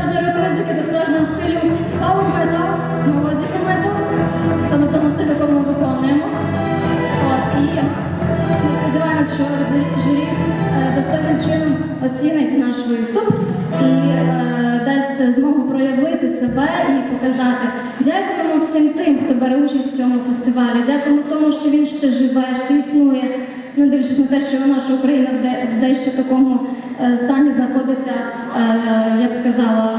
кожної рок-музики, до справжнього стилю power metal, мелодіка метал, саме в тому стилі, якому ми виконуємо. От, І ми сподіваємось, що журі е, достойним чином оцінить наш виступ і е, дасть змогу проявити себе і показати. Дякуємо всім тим, хто бере участь в цьому фестивалі. Дякуємо тому, що він ще живе, ще існує. Не дивлячись на те, що наша Україна в дещо такому е, стані знаходиться, я б сказала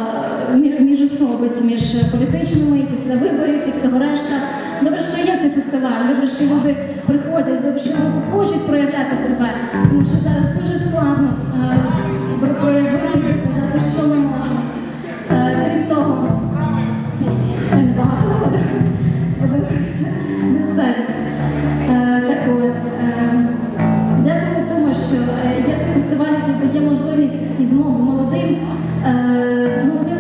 особиць між політичними і після виборів і всього решта. Добре, що є цей фестиваль, добре, що люди приходять, добре, що хочуть проявляти себе, тому що зараз дуже складно е, проявити і показати, що ми можемо. Е, крім того, я не багато говорю, не думаю. Е, так ось, е, дякую тому, що е, є цей фестиваль, який дає можливість і змогу молодим. Е, молодим